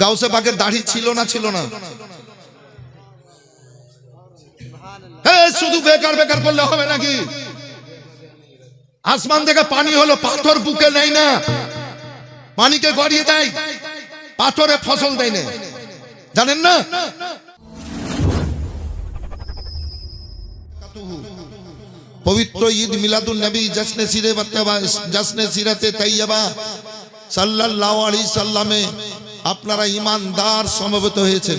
গাউসে পাকের দাড়ি ছিল না ছিল না। শুধু বেকার বেকার করলে হবে নাকি? আসমান থেকে পানি হলো পাথর, বুকে নেই না। পানিকে গড়িয়ে দেয়, পাথরে ফসল দেয় না। জানেন না? পবিত্র ঈদ মিলাদুল নবী, জশ্নে সিরে বাত্তাবা, জশ্নে সিরাতে তাইয়াবা সাল্লাল্লাহু আলাইহি সাল্লামে। আপনারা ইমানদার সমবেত হয়েছেন।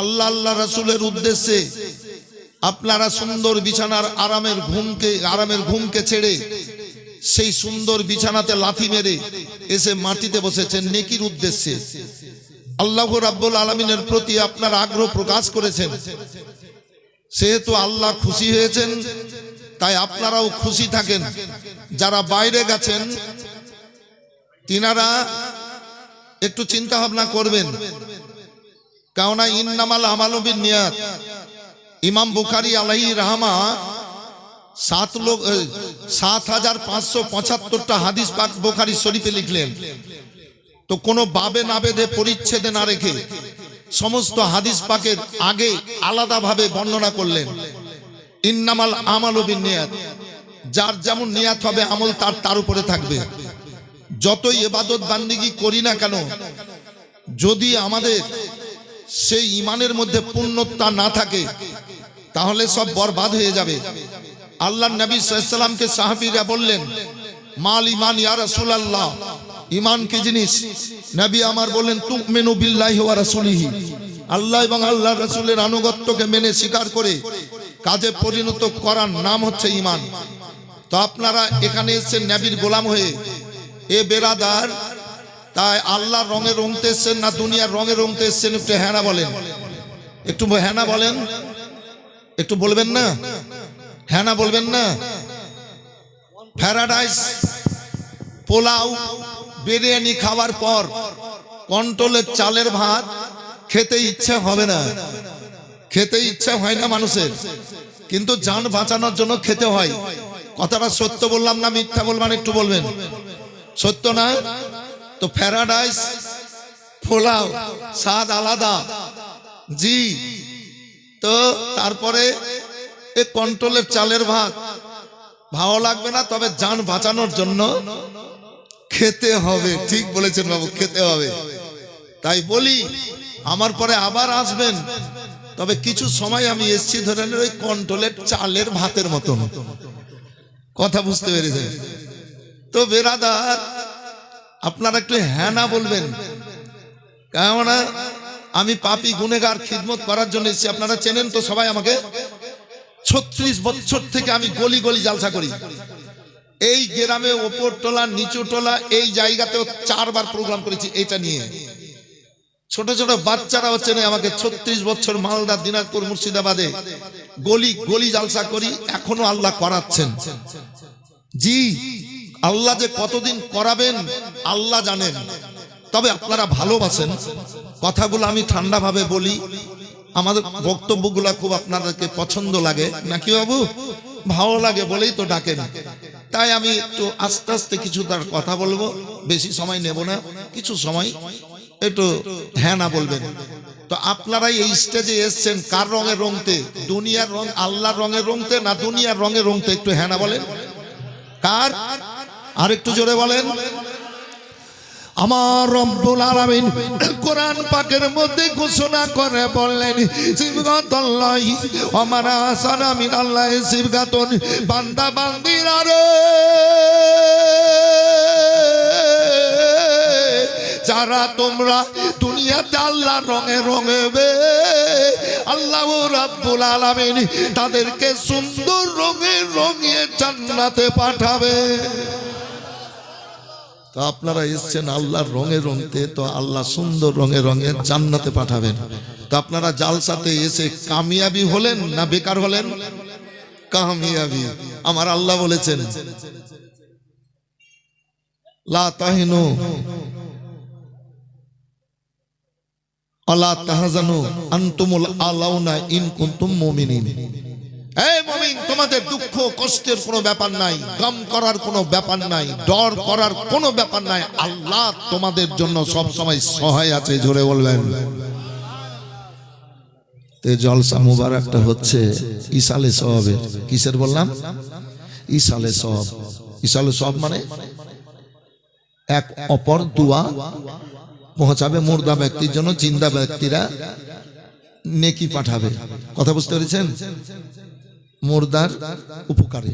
আল্লাহ আল্লাহ রাসূলের উদ্দেশ্যে আপনারা সুন্দর বিছানার আরামের ঘুমকে আরামের ঘুমকে ছেড়ে সেই সুন্দর বিছানাতে লাথি মেরে এসে মাটিতে বসেছেন নেকির উদ্দেশ্যে। আল্লাহ রাব্বুল আলমিনের প্রতি আপনার আগ্রহ প্রকাশ করেছেন। সেহেতু আল্লাহ খুশি হয়েছেন, তাই আপনারাও খুশি থাকেন। যারা বাইরে গেছেন, তিনারা একটু চিন্তা ভাবনা করবেন। কেননা ইন্নামাল আমালবিন নিয়াত ইমাম বুখারি আলাহি রাহমা সাত লোক সাত হাজার পাঁচশো পঁচাত্তরটা হাদিস পাক বুখারি শরীফে লিখলেন। তো কোনো বাবে না বেঁধে পরিচ্ছেদে না রেখে সমস্ত হাদিস পাকের আগে আলাদাভাবে বর্ণনা করলেন। ইন্নামাল আমাল নিয়াত যার যেমন নিয়াত হবে আমল তার তার উপরে থাকবে। যতই এবাদত বান্দিগি করি না কেন, যদি আমাদের সেই ইমানের মধ্যে পূর্ণতা না থাকে, তাহলে সব বরবাদ হয়ে যাবে। আল্লাহ নবী সাল্লামকে সাহাবীরা বললেন, মাল ইমান ইয়া রাসূলুল্লাহ? ইমান কি জিনিস? নবী আমার বললেন, তুমিনু বিল্লাহি ওয়া রাসূলিহি। আল্লাহ এবং আল্লাহ রাসূলের আনুগত্যকে মেনে স্বীকার করে কাজে পরিণত করার নাম হচ্ছে ইমান তো আপনারা এখানে এসেছেন নবীর গোলাম হয়ে এ বেরাদার, তাই আল্লাহ রঙে রঙতে এসছেন না দুনিয়ার রঙে রঙতে এসছেন একটু হ্যানা বলেন। একটু হ্যানা বলেন। একটু বলবেন না? হ্যানা বলবেন না? প্যারাডাইস পোলাও, বিরিয়ানি খাওয়ার পর কন্ট্রোলের চালের ভাত খেতে ইচ্ছে হবে না। খেতে ইচ্ছে হয় না মানুষের। কিন্তু যান বাঁচানোর জন্য খেতে হয়। কথাটা সত্য বললাম না মিথ্যা বলবেন একটু বলবেন? সত্য না? তো প্যারাডাইস পোলাও, স্বাদ আলাদা। জি, তো তারপরে এ কন্ট্রোলের চালের ভাত। ভালো লাগবে না, তবে যান বাঁচানোর জন্য খেতে হবে। ঠিক বলেছেন বাবু, খেতে হবে। তাই বলি, আমার পরে আবার আসবেন। তবে কিছু সময় আমি এসছি ধরেন ওই কন্ট্রোলের চালের ভাতের মতন। কথা বুঝতে পেরেছেন? তো বেরাদার, আপনারা একটু হ্যাঁ না বলবেন। কেননা, আমি পাপি গুনেগার খিদমত করার জন্য এসেছি। আপনারা চেনেন তো সবাই আমাকে? ছত্রিশ বছর থেকে আমি গলি গলি জালসা করি। এই গ্রামে ওপর টোলা, নিচু টোলা, এই জায়গাতেও চারবার প্রোগ্রাম করেছি এটা নিয়ে। ছোট ছোট বাচ্চারা হচ্ছে না আমাকে ছত্রিশ বছর মালদা, দিনাজপুর, মুর্শিদাবাদে গলি গলি জালসা করি। এখনও আল্লাহ করাচ্ছেন। জি আল্লাহ যে কতদিন করাবেন, আল্লাহ জানেন। তবে আপনারা ভালোবাসেন। কথাগুলো আমি ঠান্ডা ভাবে বলি। আমাদের বক্তব্যগুলো খুব আপনাদেরকে পছন্দ লাগে। নাকি বাবু? ভালো লাগে বলেই তো ডাকেন। তাই আমি একটু আস্তে আস্তে কিছু তার কথা বলব। বেশি সময় নেব না। কিছু সময় একটু হ্যাঁ না বলবেন। তো আপনারাই এই স্টেজে এসছেন কার রঙে রঙতে? দুনিয়ার রং আল্লাহর রঙে রঙতে না দুনিয়ার রঙে রঙতে একটু হ্যাঁ না বলেন? কার? আর একটু জোরে বলেন। আমার রব্বুল আলামিন কোরআন পাকের মধ্যে ঘোষণা করে বললেন সিবগাতাল্লাহি আমার আসানা মিনাল্লাহ সিবগাতুন বান্দা বান্দিরা রে, যারা তোমরা দুনিয়াতে আল্লাহ রঙে রঙে বে, আল্লাহ রাব্বুল আলামিন তাদেরকে সুন্দর রঙে রঙিয়ে জান্নাতে পাঠাবে। তো আপনারা এসছেন আল্লাহর রঙে রঙতে, তো আল্লাহ সুন্দর রঙে রঙে জান্নাতে পাঠাবেন। তো আপনারা জালসাতে এসে কামিয়াবি হলেন না বেকার হলেন? কামিয়াবি। আমার আল্লাহ বলেছেন, লা তাহিনু, আলা তাহাজানু, আনতুমুল আলাউনা ইন কুনতুম মুমিনিন। এই মমিন, তোমাদের দুঃখ, কষ্টের কোনো ব্যাপার নাই, গম করার কোনো ব্যাপার নাই, ডর করার কোনো ব্যাপার নাই, আল্লাহ তোমাদের জন্য সব সময় সহায় আছে, জোরে বলবেন। জলসা মুবারকটা হচ্ছে ইসালে সবের কিসের বললাম? ইসালে সব ইসালে সব মানে? এক অপর দুয়া পৌঁছাবে মুর্দা ব্যক্তির জন্য, জিন্দা ব্যক্তিরা নেকি পাঠাবে। কথা বুঝতে পেরেছেন? মুর্দার উপকারে।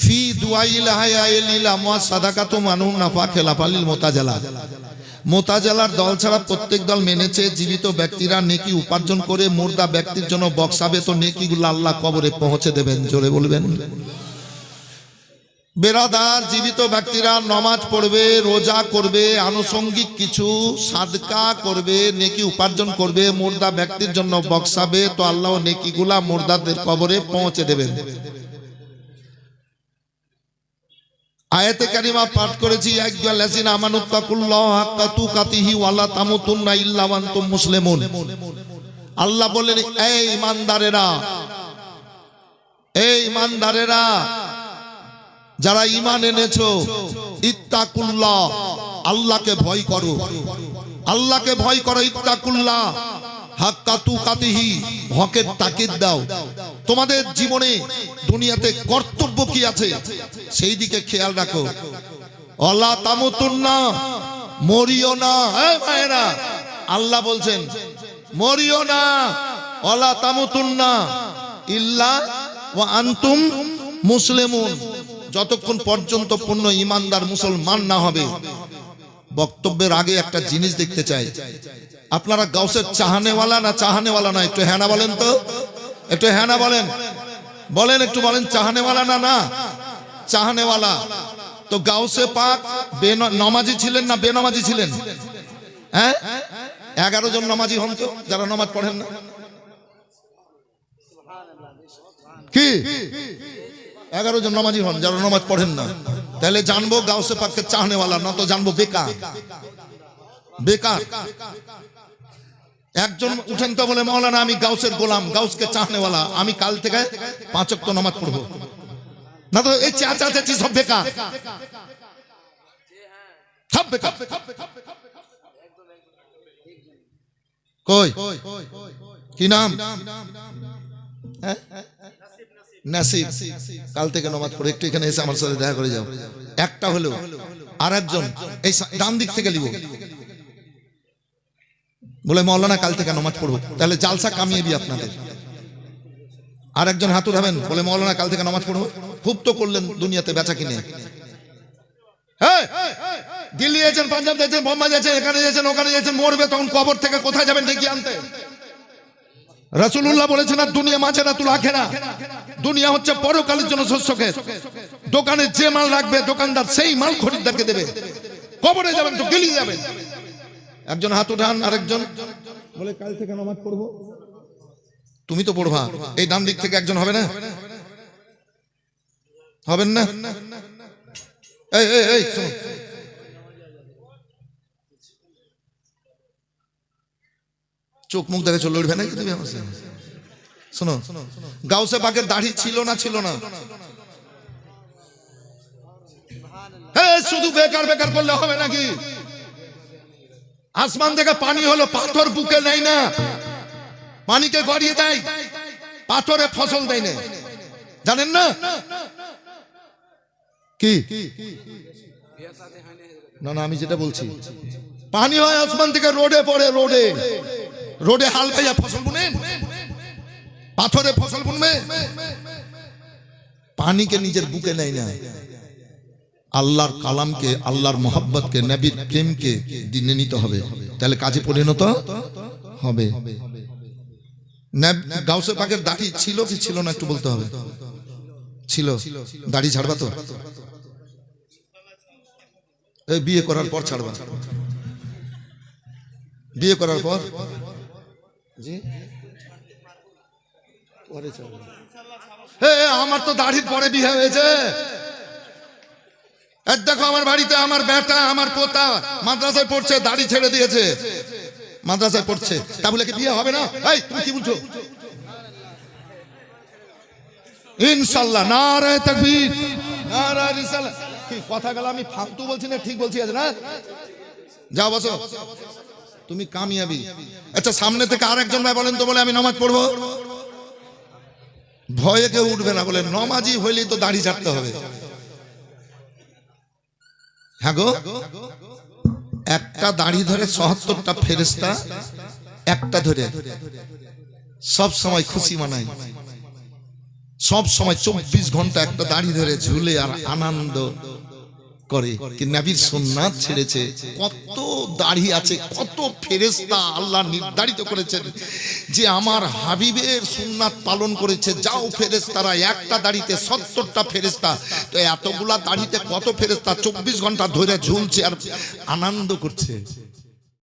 ফি দুয়াইল হায়াইল আমওয়া সাদাকাতু মানু নাফা খেলাফালিল মোতাজালা। মোতাজালার দল ছাড়া প্রত্যেক দল মেনেছে, জীবিত ব্যক্তিরা নেকি উপার্জন করে মুর্দা ব্যক্তির জন্য বক্সাবে তো নেকিগুলো আল্লাহ কবরে পৌঁছে দেবেন, জোরে বলবেন। বেরাদার জীবিত ব্যক্তিরা নমাজ পড়বে, রোজা করবে, আনুষঙ্গিক কিছু সাদকা করবে, নেকি উপার্জন করবে, মুর্দা ব্যক্তির জন্য বক্সাবে, তো আল্লাহ নেকিগুলা মুর্দাদের কবরে পৌঁছে দেবেন। আয়াতে কারিমা পাঠ করেছি আল্লাহ বলেন এই ইমানদারেরা এই ইমানদারেরা যারা ইমান এনেছো, ইত্তাকুল্লাহ, আল্লাহকে ভয় করো। আল্লাহকে ভয় করো, ইত্তাকুল্লাহ। হাক্কা তুকাতিহি, হকের তাকিদ দাও। তোমাদের জীবনে, দুনিয়াতে কর্তব্য কি আছে? সেই দিকে খেয়াল রাখো। অলা তামুতুন্না, মরিও না। হ্যাঁ ভাইরা আল্লাহ বলছেন, মরিও না। অলা তামুতুন্না, ইল্লা ওয়া আনতুম মুসলিমুন। যতক্ষণ পর্যন্ত পূর্ণ ইমানদার মুসলমান না হবে, বক্তব্যের আগে একটা জিনিস দেখতে চাই। আপনারা গাউসের চাহানেওয়ালা না চাহানেওয়ালা না, একটু হ্যানা বলেন তো? একটু হ্যানা বলেন। বলেন একটু বলেন, চাহানেওয়ালা না না? চাহানেওয়ালা। তো গাউসে পাক নমাজি ছিলেন না বেনমাজি ছিলেন? হ্যাঁ? এগারো জন নমাজি হন তো, যারা নমাজ পড়েন না। কি? এগারো জন নমাজি হন যারা নমাজ পড়েন না। তাহলে জানব গাউসে পাককে চাহনেওয়ালা না তো জানব বেকার। বেকার। একজন উঠেন তো বলে মৌলানা আমি গাউসের গোলাম গাউসকে চাহনেওয়ালা আমি কাল থেকে পাঁচক তো নমাজ পড়ব। না তো এই চা চা চাচি সব বেকার। সব বেকার। কই? কি নাম? হ্যাঁ? নাসিব কাল থেকে নমাজ পড়ে একটু এখানে এসে আমার সাথে দেখা করে যাও। একটা হলো আর একজন এই ডান দিক থেকে লিব বলে মৌলানা কাল থেকে নমাজ পড়ব। তাহলে জালসা কামিয়ে দিই আপনাদের। আর একজন হাত উঠাবেন, বলে মৌলানা কাল থেকে নামাজ পড়ব। খুব তো করলেন দুনিয়াতে বেচা কিনে। দিল্লি যাচ্ছেন, পাঞ্জাব যাচ্ছেন, বোম্বাই যাচ্ছেন, এখানে যাচ্ছেন, ওখানে যাচ্ছেন, মরবে তখন কবর থেকে কোথায় যাবেন ডেকে আনতে? রাসূলুল্লাহ বলেছেন, আর দুনিয়া মাঝে না তুল আখেরা। দুনিয়া হচ্ছে পরকালের জন্য শস্যকে। দোকানে যে মাল রাখবে, দোকানদার সেই মাল খরিদ্দারকে দেবে। কবরে যাবেন তো গেলি যাবেন। একজন হাত উঠান, আরেকজন বলে, কাল থেকে নামাজ পড়ব। তুমি তো পড়বা, এই ডান দিক থেকে একজন হবে না? হবেন না? এই এই এই চোখ মুখ দেখে চলে উঠবে নাকি তুমি আমার শোনো, গাউসে পাকের দাড়ি ছিল না ছিল না। শুধু বেকার বেকার করলে হবে নাকি? আসমান থেকে পানি হলো পাথর বুকে নেই না। পানিকে গড়িয়ে দেয়, পাথরে ফসল দেয় না। জানেন না? কি? না না, আমি যেটা বলছি, পানি হয় আসমান থেকে রোডে পড়ে, রোডে। রোডে হাল পাইয়া ফসল বুনেন। পাথরে ফসল বুনবে। পানিকে নিজের বুকে নেয় না। আল্লাহর কালামকে, আল্লাহর মোহাব্বতকে, নবীর প্রেমকে দিনে নিতে হবে। তাহলে কাজে পরিণত হবে। গাউসে পাকের দাড়ি ছিল কি ছিল না একটু বলতে হবে? ছিল। দাড়ি ছাড়বা তো? বিয়ে করার পর ছাড়বা। বিয়ে করার পর? আমার তো দাড়ির পরে বিয়ে হয়েছে। দেখো, আমার বাড়িতে আমার বেটা, আমার পোতা মাদ্রাসায় পড়ছে, দাড়ি ছেড়ে দিয়েছে। মাদ্রাসায় পড়ছে। তা বলে কি বিয়ে হবে না? এই, তুমি কি বলছো? ইনশাল্লাহ, নারায় তাকবীর। নারায় রিসালাত। কি, কথা গেল, আমি ফালতু বলছি না, ঠিক বলছি, আছে না? যাও, বসো। তুমি কামিয়াবি। আচ্ছা সামনে থেকে আরেকজন ভাই বলেন তো, বলে আমি নামাজ পড়ব। ভয়ে কেউ উঠবে না, বলে নমাজি হইলেই তো দাড়ি ছাড়তে হবে। হ্যাঁ গো, একটা দাড়ি ধরে সহত্তরটা ফেরেস্তা একটা ধরে সব সময় খুশি মানায়। সব সময় চব্বিশ ঘণ্টা একটা দাড়ি ধরে ঝুলে আর আনন্দ করে। কি নবীর সুন্নাত ছেড়েছে, কত দাড়ি আছে। কত ফেরেস্তা আল্লাহ নির্ধারিত করেছেন যে আমার হাবিবের সুন্নাত পালন করেছে। যাও ফেরেস্তারা একটা দাড়িতে সত্তরটা ফেরেস্তা তো এতগুলা দাড়িতে কত ফেরেস্তা চব্বিশ ঘণ্টা ধরে ঝুলছে আর আনন্দ করছে।